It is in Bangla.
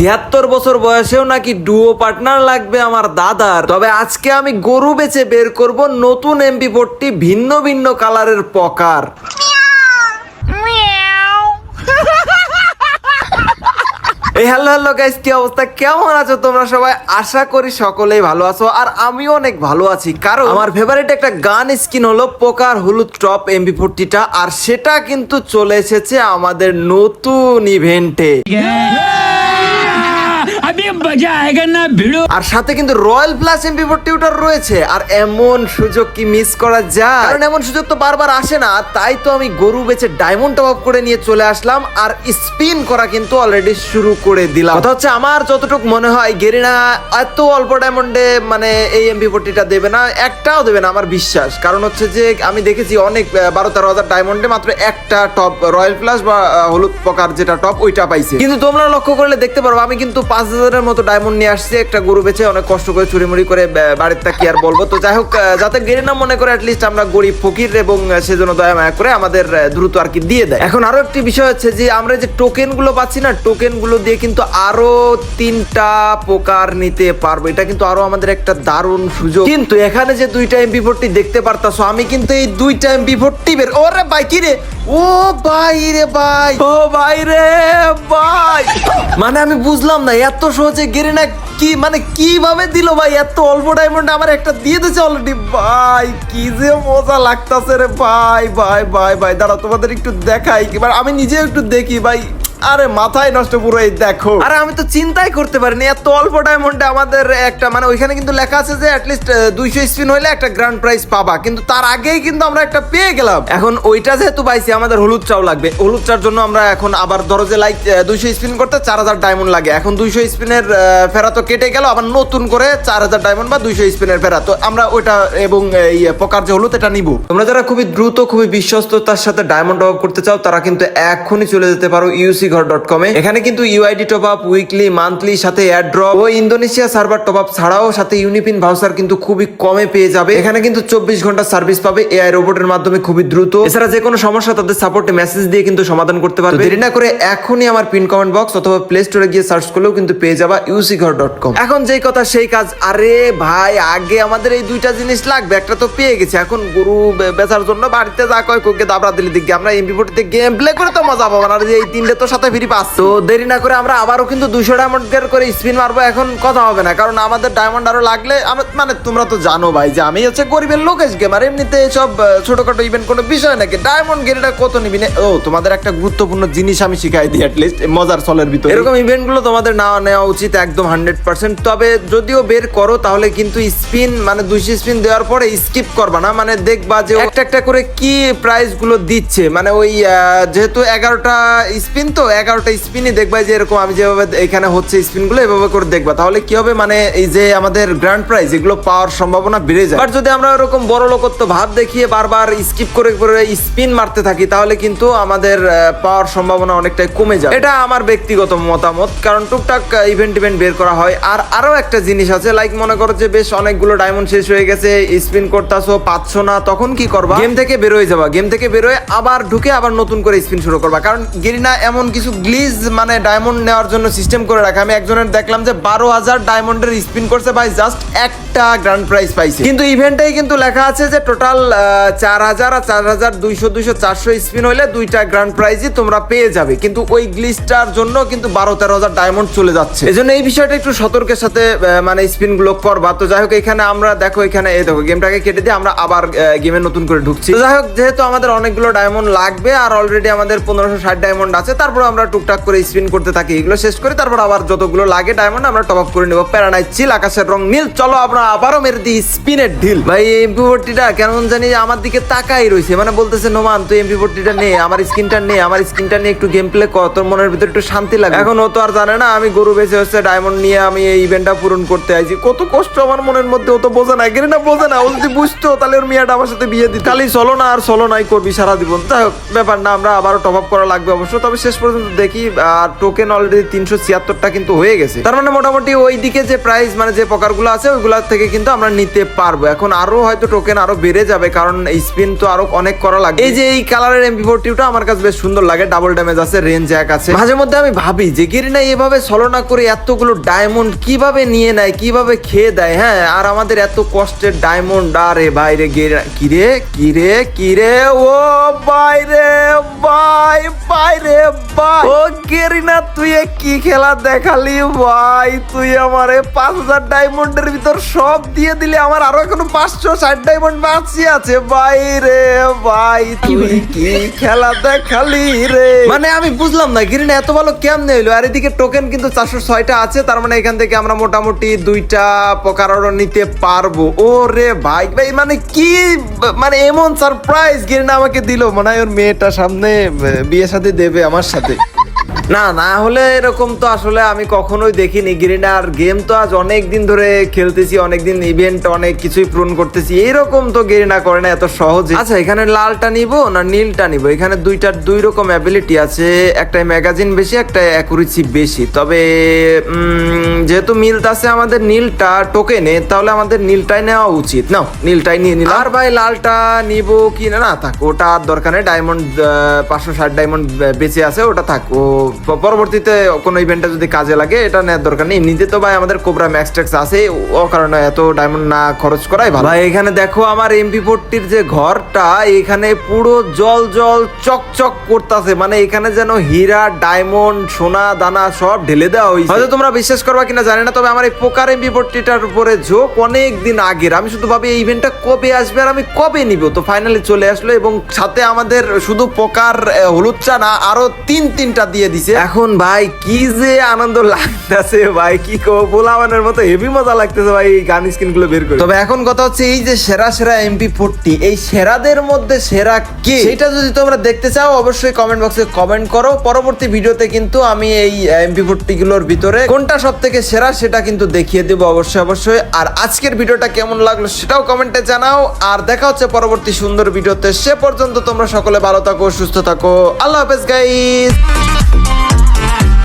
ছিয়াত্তর বছর বয়সেও নাকি ডুও পার্টনার লাগবে আমার দাদার। তবে আজকে আমি গরু বেচে বের করব নতুন এমপি ফোরটি ভিন্ন ভিন্ন কালারের পকার। এই হ্যালো হ্যালো গাইস কি অবস্থা? কেমন আছো তোমরা সবাই? আশা করি সকলেই ভালো আছো, আর আমিও অনেক ভালো আছি। কারণ আমার ফেভারিট একটা গান স্কিন হলো পোকার হলুদ টপ এমবি ফোরটিটা আর সেটা কিন্তু চলে এসেছে আমাদের নতুন ইভেন্টে আর সাথে কিন্তু রয়্যাল প্লাস এমপি ফোরটিউটার রয়েছে। আর এমন সুযোগ কি মিস করা যায়? কারণ এমন সুযোগ তো বারবার আসে না। তাই তো আমি গরু বেচে ডায়মন্ড টপ আপ করে নিয়ে চলে আসলাম। আর স্পিন করা কিন্তু অলরেডি শুরু করে দিলাম। কথা হচ্ছে আমার যতটুকু মনে হয়, গেরিনা এত অল্প ডায়মন্ডে মানে এই এমপি ফোরটিটা দেবে না, একটাও দেবে না, আমার বিশ্বাস। কারণ হচ্ছে যে আমি দেখেছি অনেক বারো তেরো হাজার ডায়মন্ডে মাত্র একটা টপ রয়্যাল প্লাস বা হলুদ পকার যেটা টপ ওইটা পাইছে। কিন্তু তোমরা লক্ষ্য করলে দেখতে পারব আমি কিন্তু পাঁচ হাজার হাজারের মতো ডায়মন্ড নিয়ে আসছি, একটা গরু বেচে অনেক কষ্ট করে চুরিমুড়ি করে বাড়ির তা আর বলব? তো যাই হোক যাতে গেরে না মনে করে অ্যাটলিস্ট আমরা গরিব ফকির এবং সেজন্য দয়া মায়া করে আমাদের দ্রুত আর কি দিয়ে দেয়। এখন আরও একটি বিষয় হচ্ছে যে, আমরা যে টোকেনগুলো পাচ্ছি না টোকেনগুলো দিয়ে কিন্তু আরও তিনটা প্রকার নিতে পারব। এটা কিন্তু আরও আমাদের একটা দারুণ সুযোগ। কিন্তু এখানে যে দুইটা এমপি ফোরটি দেখতে পারতাছো, আমি কিন্তু এই দুইটা এমপি ফোরটি বের ওরে ভাই, কি রে? ও ভাই রে ভাই। ও ভাই রে ভাই। মানে আমি বুঝলাম না, এত সহজে গেরে না কি মানে কীভাবে দিল ভাই? এত অল্প ডায়মন্ড আমার একটা দিয়ে দিয়েছে অলরেডি ভাই, কি যে মজা লাগতেছে রে। ভাই ভাই ভাই ভাই, দাঁড়াও তোমাদের একটু দেখাই এবার আমি নিজেও একটু দেখি, ভাই। আরে মাথায় নষ্ট পুরো এই দেখো। আরে আমি তো চিন্তাই করতে পারিনি, এত অল্প ডায়মন্ডে আমাদের একটা মানে ওইখানে কিন্তু লেখা আছে যে অ্যাটলিস্ট দুইশো স্পিন হইলে একটা গ্র্যান্ড প্রাইজ পাবা। কিন্তু তার আগেই কিন্তু আমরা একটা পেয়ে গেলাম। এখন ওইটা যেহেতু পাইছি, আমাদের হলুদ চাও লাগবে। হলুদ চার জন্য আমরা এখন আবার যে লাইক দুইশো স্পিন করতে চার হাজার ডায়মন্ড লাগে। এখন দুইশো স্পিনের ফেরা তো কেটে গেল, আবার নতুন করে চার হাজার ডায়মন্ড বা দুইশো স্পিনের ফেরা। তো আমরা ওইটা এবং এই পকার যে হলুদ, এটা নিব। তোমরা যারা খুবই দ্রুত, খুবই বিশ্বস্ততার সাথে ডায়মন্ড টপ করতে চাও, তারা কিন্তু এখনই চলে যেতে পারো ইউসি ঘর ডট কমে এখানে কিন্তু UID top up weekly monthly সাথে অ্যাড ও ইন্দোনেশিয়া সার্ভার টপ আপ ছাড়াও সাথে ইউনিপিন ভাউচার কিন্তু খুবই কমে পেয়ে যাবে। এখানে কিন্তু চব্বিশ ঘণ্টা সার্ভিস পাবে এআই রোবটের মাধ্যমে খুবই দ্রুত। এছাড়া যে কোনো সমস্যা তাদের সাপোর্টে মেসেজ দিয়ে কিন্তু সমাধান করতে পারবে। দেরি না করে এখনই আমার পিন কমেন্ট বক্স অথবা প্লে স্টোরে গিয়ে সার্চ করলেও কিন্তু পেয়ে যাবা ইউসি ঘর ডট কম এখন যেই কথা, সেই কাজ। আরে ভাই, আগে আমাদের এই দুইটা জিনিস লাগবে, একটা তো পেয়ে গেছে। এখন গরু বেচার জন্য বাড়িতে যা কয়, কোকে দাবড়া দিলে দিকে আমরা এমপি ফোর্টিতে গেম প্লে করে তো মজা পাবো না। এই তিনটে তো সাথে ফ্রি পাস। তো দেরি না করে আমরা আবারও কিন্তু দুশো ডায়মন্ড করে স্পিন মারবো এখন কথা হবে না কারণ আমাদের ডায়মন্ড আরও লাগলে আমরা মানে তোমরা তো জানো ভাই যে আমি হচ্ছে গরিবের লোকেশ গেমার এমনিতে সব ছোটখাটো ইভেন্ট কোনো বিষয় নাকি? ডায়মন্ড গেরিটা কত নিবি না? ও তোমাদের একটা গুরুত্বপূর্ণ জিনিস আমি শিখাই দিই অ্যাটলিস্ট মজার সলের ভিতরে। এরকম ইভেন্টগুলো তোমাদের না নেওয়া উচিত একদম হান্ড্রেড পার্সেন্ট তবে যদিও বের করো তাহলে কিন্তু স্পিন মানে দুইশো স্পিন দেওয়ার পরে স্কিপ করবা না মানে দেখবা যে একটা একটা করে কি প্রাইসগুলো দিচ্ছে? মানে ওই যেহেতু এগারোটা স্পিন তো এগারোটা স্পিনই দেখবা যে এরকম আমি যেভাবে এখানে হচ্ছে স্পিনগুলো এভাবে করে দেখবা। তাহলে কি হবে? মানে এই যে আমাদের গ্র্যান্ড প্রাইজ এগুলো পাওয়ার সম্ভাবনা বেড়ে যায়। বাট যদি আমরা এরকম বড় লোকত্ব ভাব দেখিয়ে বারবার স্কিপ করে করে স্পিন মারতে থাকি, তাহলে কিন্তু আমাদের পাওয়ার সম্ভাবনা অনেকটাই কমে যায় এটা আমার ব্যক্তিগত মতামত, কারণ টুকটাক ইভেন্ট ইভেন্ট বের করা হয়। আর আরও একটা জিনিস আছে লাইক মনে করো যে বেশ অনেকগুলো ডায়মন্ড শেষ হয়ে গেছে স্পিন করতেছো, পাচ্ছ না, তখন কি করবা? গেম থেকে বেরোয় যাবা। গেম থেকে বেরোয় আবার ঢুকে আবার নতুন করে স্পিন শুরু করবা। কারণ গেরিনা এমন কিছু গ্লিজ মানে ডায়মন্ড নেওয়ার জন্য সিস্টেম করে রাখে। আমি একজনের দেখলাম যে বারো হাজার ডায়মন্ডের স্পিন করছে ভাই জাস্ট একটা গ্র্যান্ড প্রাইজ পাইছে। কিন্তু ইভেন্টেই কিন্তু লেখা আছে যে টোটাল চার হাজার আর চার হাজার দুইশো দুইশো, চারশো স্পিন হইলে দুইটা গ্র্যান্ড প্রাইজই তোমরা পেয়ে যাবে। কিন্তু ওই গ্লিজটার জন্য কিন্তু বারো, তেরো হাজার ডায়মন্ড চলে যাচ্ছে। এই জন্য এই বিষয়টা একটু সতর্কের সাথে মানে স্পিনগুলো করবা। তো যাই হোক, এখানে আমরা দেখো, এখানে এই দেখো গেমটাকে কেটে দিয়ে আমরা আবার গেমে নতুন করে ঢুকছি। যাই হোক, যেহেতু আমাদের অনেকগুলো ডায়মন্ড লাগবে, আর অলরেডি আমাদের পনেরোশো ষাট ডায়মন্ড আছে, তারপর আমরা টুকটাক করে স্পিন করতে থাকি, এগুলো শেষ করে তারপর আবার যতগুলো লাগে ডায়মন্ড আমরা টপ আপ করে নেব। প্যারানাই চিল আকাশের রং নীল, চলো আমরা আবারও মেরে দিই স্পিনের ঢিল। ভাই, এই এমপি ফোরটিটা কেমন জানি আমার দিকে তাকাই রয়েছে মানে বলতেছে, নোমান, তুই এমপি ফোরটিটা নে, আমার স্কিনটা নে, আমার স্কিনটা নিয়ে একটু গেম প্লে কর, তোর মনের ভিতরে একটু শান্তি লাগে এখন ও তো আর জানে না, আমি গরু বেঁচে হচ্ছে ডায়মন্ড নিয়ে আমি এই ইভেন্টটা পূরণ করতে আইছি। কত কষ্ট আমার মনের মধ্যে, ও তো বোঝে না গেলে না বোঝে না, ও যদি বুঝতো, তাহলে ওর মিয়াটা আমার সাথে বিয়ে দিত। খালি চলো না আর চলো নাই করবি সারা জীবন যাই হোক, ব্যাপার না, আমরা আবারও টপ আপ করা লাগবে অবশ্য, তবে শেষ পর্যন্ত দেখি আর টোকেন অলরেডি তিনশো ছিয়াত্তরটা কিন্তু হয়ে গেছে। তার মানে মোটামুটি ওই দিকে যে প্রাইস মানে যে প্রকারগুলো আছে, ওইগুলা থেকে কিন্তু আমরা নিতে পারব। এখন আরও হয়তো টোকেন আরও বেড়ে যাবে, কারণ স্পিন তো আরও অনেক করা লাগে এই যে এই কালারের এমপি ফোরটিটা আমার কাছে বেশ সুন্দর লাগে ডাবল ড্যামেজ আছে রেঞ্জ এক আছে। মাঝে মধ্যে আমি ভাবি, যে গিরিনা এভাবে সলনা করে এতগুলো ডায়মন্ড কীভাবে নিয়ে নেয়, কীভাবে খেয়ে দেয় হ্যাঁ? আর আমাদের এত কষ্টের ডায়মন্ড আরে বাইরে কিরে কিরে কিরে, ও বাইরে বাই বাইরে ভাই। ও গেরিনা তুই কি খেলা দেখালি ভাই? তুই আমারে পাঁচ হাজার ডায়মন্ডের ভিতর সব দিয়ে দিলি আমার আরও এখনও পাঁচশো ষাট ডায়মন্ড বাকি আছে। বাইরে ভাই তুই কি খেলা দেখালি রে? মানে আমি বুঝলাম না গিরিনা এত ভালো কেমনে এলো আর এদিকে টোকেন কিন্তু চারশো ছয়টা আছে তার মানে এখান থেকে আমরা মোটামুটি দুইটা প্রকার নিতে পারব। ও রে ভাই ভাই মানে কি মানে এমন সারপ্রাইজ গিরিনা আমাকে দিল? মনে হয় ওর মেয়েটা সামনে বিয়ে সাথে দেবে আমার সাথে। thing. না না হলে এরকম তো আসলে আমি কখনোই দেখিনি। গ্রিনা আর গেম তো আজ অনেক দিন ধরে খেলতেছি অনেক দিন ইভেন্ট অনেক কিছুই পূরণ করতেছি। এরকম তো গেরিনা করে না এত সহজে। আচ্ছা এখানে লালটা নিব না নীলটা নিব? এখানে দুইটার দুই রকম অ্যাবিলিটি আছে একটা ম্যাগাজিন বেশি একটা অ্যাকুরেসি বেশি। তবে যেহেতু মিলতাছে আমাদের নীলটা টোকেনে তাহলে আমাদের নীলটাই নেওয়া উচিত। নাও নীলটাই নিয়ে নিলাম। আর ভাই লালটা নিব কি না না থাক ওটা আর দরকার নেই। ডায়মন্ড পাঁচশো ষাট ডায়মন্ড বেঁচে আছে ওটা থাক ও পরবর্তীতে কোনো ইভেন্টে যদি কাজে লাগে এটা নেওয়ার দরকার নেই। এমনিতে তো ভাই আমাদের কোবরা ম্যাক্স ট্যাক্স আছে ও কারণে এত ডায়মন্ড না খরচ করাই ভালো। ভাই এখানে দেখো আমার এমপি ফোরটির যে ঘরটা এখানে পুরো জল জল চকচক করতেছে। মানে এখানে যেন হীরা ডায়মন্ড সোনা দানা সব ঢেলে দেওয়া হয়েছে হয়তো তোমরা বিশ্বাস করবা কিনা জানি না তবে আমার এই পোকার এমপি ফোরটিটার উপরে ঝোঁক অনেক দিন আগের। আমি শুধু ভাবি এই ইভেন্টটা কবে আসবে আর আমি কবে নিব? তো ফাইনালি চলে আসলো এবং সাথে আমাদের শুধু পোকার হলুদ চা না আরও তিন তিনটা দিয়ে দিছে। এখন ভাই কি যে আনন্দ লাগতেছে ভাই কি কো মতো হেভি মজা লাগতেছে ভাই এই গান স্কিনগুলো বের করে। তবে এখন কথা হচ্ছে এই যে সেরা সেরা এমপি ফোরটি এই সেরাদের মধ্যে সেরা কে? সেটা যদি তোমরা দেখতে চাও অবশ্যই কমেন্ট বক্সে কমেন্ট করো। পরবর্তী ভিডিওতে কিন্তু আমি এই এমপি ফোরটি গুলোর ভিতরে কোনটা সব থেকে সেরা সেটা কিন্তু দেখিয়ে দেবো অবশ্যই অবশ্যই। আর আজকের ভিডিওটা কেমন লাগল সেটাও কমেন্টে জানাও। আর দেখা হচ্ছে পরবর্তী সুন্দর ভিডিওতে। সে পর্যন্ত তোমরা সকলে ভালো থাকো সুস্থ থাকো। আল্লাহ হাফেজ গাইস